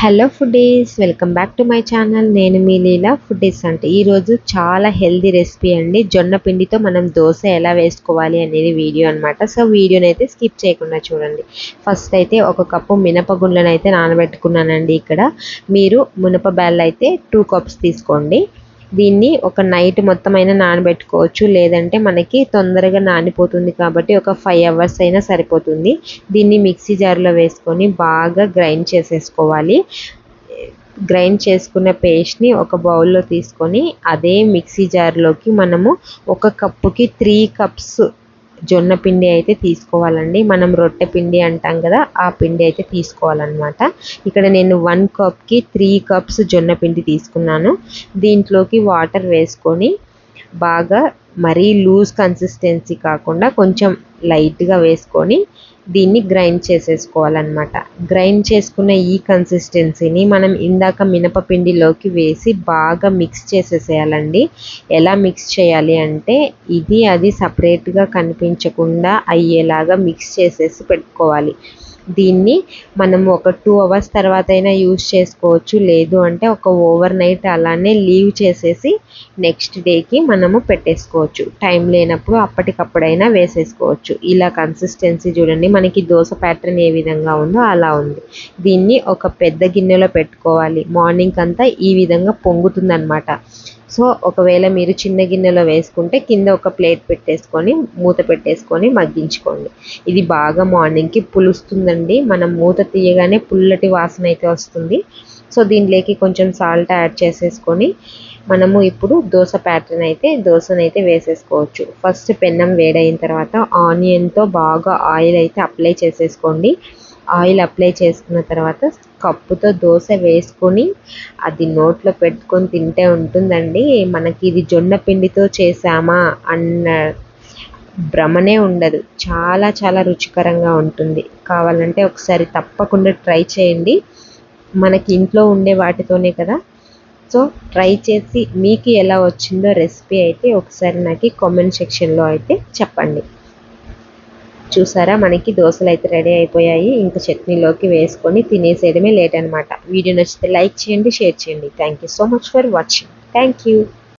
Hello foodies welcome back to my channel నేను మీ లీలా foodies అంటే. ఈరోజు చాలా హెల్దీ రెసిపీ అండి. జొన్న పిండితో మనం దోశ ఎలా వేసుకోవాలి అనేది వీడియో అనమాట సో వీడియోని అయితే స్కిప్ చేయకుండా చూడండి. ఫస్ట్ అయితే ఒక కప్పు మినపగుండ్లను అయితే నానబెట్టుకున్నానండి ఇక్కడ. మీరు మినప బ్యాల్ అయితే టూ కప్స్ తీసుకోండి. దీన్ని ఒక నైట్ మొత్తం అయినా నానబెట్టుకోవచ్చు. లేదంటే మనకి తొందరగా నానిపోతుంది కాబట్టి ఒక ఫైవ్ అవర్స్ అయినా సరిపోతుంది. దీన్ని మిక్సీ జార్లో వేసుకొని బాగా గ్రైండ్ చేసేసుకోవాలి. గ్రైండ్ చేసుకున్న పేస్ట్ని ఒక బౌల్లో తీసుకొని అదే మిక్సీ జార్లోకి మనము ఒక కప్పుకి త్రీ కప్స్ జొన్న పిండి అయితే తీసుకోవాలండి. మనం రొట్టె పిండి అంటాం కదా ఆ పిండి అయితే తీసుకోవాలన్నమాట. ఇక్కడ నేను వన్ కప్కి త్రీ కప్స్ జొన్న పిండి తీసుకున్నాను. దీంట్లోకి వాటర్ వేసుకొని బాగా మరీ లూజ్ కన్సిస్టెన్సీ కాకుండా కొంచెం లైట్గా వేసుకొని దీన్ని గ్రైండ్ చేసేసుకోవాలన్నమాట. గ్రైండ్ చేసుకున్న ఈ కన్సిస్టెన్సీని మనం ఇందాక మినపపిండిలోకి వేసి బాగా మిక్స్ చేసేసేయాలండి. ఎలా మిక్స్ చేయాలి అంటే ఇది అది సపరేట్గా కనిపించకుండా అయ్యేలాగా మిక్స్ చేసేసి పెట్టుకోవాలి. దీన్ని మనం ఒక టూ అవర్స్ తర్వాత అయినా యూస్ చేసుకోవచ్చు. లేదు అంటే ఒక ఓవర్ నైట్ అలానే లీవ్ చేసేసి నెక్స్ట్ డేకి మనము పెట్టేసుకోవచ్చు. టైం లేనప్పుడు అప్పటికప్పుడైనా వేసేసుకోవచ్చు. ఇలా కన్సిస్టెన్సీ చూడండి. మనకి దోశ ప్యాటర్న్ ఏ విధంగా ఉందో అలా ఉంది. దీన్ని ఒక పెద్ద గిన్నెలో పెట్టుకోవాలి. మార్నింగ్ అంతా ఈ విధంగా పొంగుతుందన్నమాట. సో ఒకవేళ మీరు చిన్న గిన్నెలో వేసుకుంటే కింద ఒక ప్లేట్ పెట్టేసుకొని మూత పెట్టేసుకొని మగ్గించుకోండి. ఇది బాగా మార్నింగ్కి పులుస్తుందండి. మనం మూత తీయగానే పుల్లటి వాసన అయితే వస్తుంది. సో దీంట్లోకి కొంచెం సాల్ట్ యాడ్ చేసేసుకొని మనము ఇప్పుడు దోశ ప్యాటర్న్ అయితే దోశనైతే వేసేసుకోవచ్చు. ఫస్ట్ పెన్నం వేడైన తర్వాత ఆనియన్తో బాగా ఆయిల్ అయితే అప్లై చేసేసుకోండి. ఆయిల్ అప్లై చేసుకున్న తర్వాత కప్పుతో దోశ వేసుకొని అది నోట్లో పెట్టుకొని తింటే ఉంటుందండి. మనకి ఇది జొన్న పిండితో చేసామా అన్న భ్రమనే ఉండదు. చాలా చాలా రుచికరంగా ఉంటుంది. కావాలంటే ఒకసారి తప్పకుండా ట్రై చేయండి. మనకి ఇంట్లో ఉండే వాటితోనే కదా. సో ట్రై చేసి మీకు ఎలా వచ్చిందో రెసిపీ అయితే ఒకసారి నాకు కామెంట్ సెక్షన్లో అయితే చెప్పండి. చూసారా? మనకి దోశలు అయితే రెడీ అయిపోయాయి. ఇంకా చట్నీలోకి వేసుకొని తినేసేయడమే లేట్ అనమాట వీడియో నచ్చితే లైక్ చేయండి షేర్ చేయండి. Thank you so much for watching thank you